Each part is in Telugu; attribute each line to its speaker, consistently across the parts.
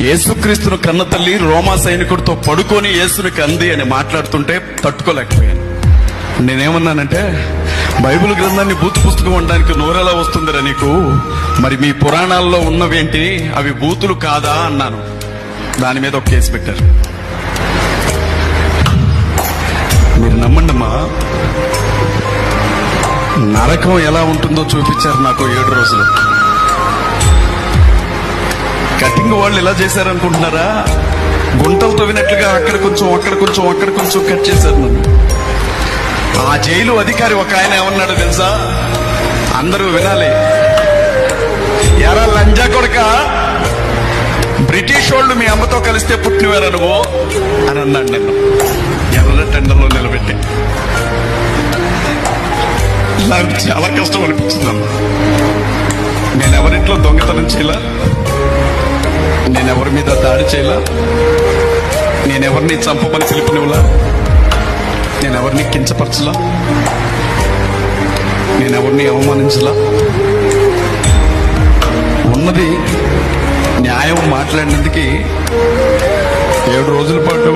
Speaker 1: యేసుక్రీస్తును కన్న తల్లి రోమా సైనికుడితో పడుకొని యేసుని కంది అని మాట్లాడుతుంటే తట్టుకోలేకపోయాను. నేనేమన్నానంటే బైబిల్ గ్రంథాన్ని బూతు పుస్తకం ఉండడానికి నోరెలా వస్తుందిరా నీకు? మరి మీ పురాణాల్లో ఉన్నవేంటి? అవి బూతులు కాదా అన్నాను. దాని మీద ఒక కేసు పెట్టారు. మీరు నమ్మండమ్మా నరకం ఎలా ఉంటుందో చూపించారు నాకు ఏడు రోజులు. కటింగ్ వాళ్ళు ఎలా చేశారనుకుంటున్నారా? గుంటలు తవ్వినట్లుగా అక్కడ కొంచెం అక్కడ కొంచెం అక్కడ కొంచెం కట్ చేశారు నన్ను. ఆ జైలు అధికారి ఒక ఆయన ఏమన్నాడు తెలుసా? అందరూ వినాలి. ఎరా లంజా కొడక బ్రిటిష్ వాళ్ళు మీ అమ్మతో కలిస్తే పుట్టినవారా నువ్వు? అని అన్నాడు నన్ను. ఎర్ర టెండర్లో నిలబెట్టి. నాకు చాలా కష్టం అనిపించింది నేను ఎవరింట్లో దొంగతనం చేయలే? ఎవరి మీద దాడి చేయలా? నేను ఎవరిని చంపమని పిలుపునివ్వలా? నేను ఎవరిని కించపరచలా? నేను ఎవరిని అవమానించలా? ఉన్నది న్యాయం మాట్లాడినందుకు ఏడు రోజుల పాటు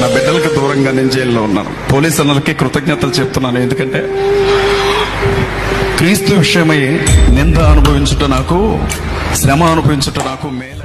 Speaker 1: నా బిడ్డలకు దూరంగా నేను జైల్లో ఉన్నాను. పోలీస్ అన్నలకి కృతజ్ఞతలు చెప్తున్నాను. ఎందుకంటే క్రీస్తు విషయమై నింద అనుభవించుట నాకు శ్రమ అనుభవించుట నాకు మేలు.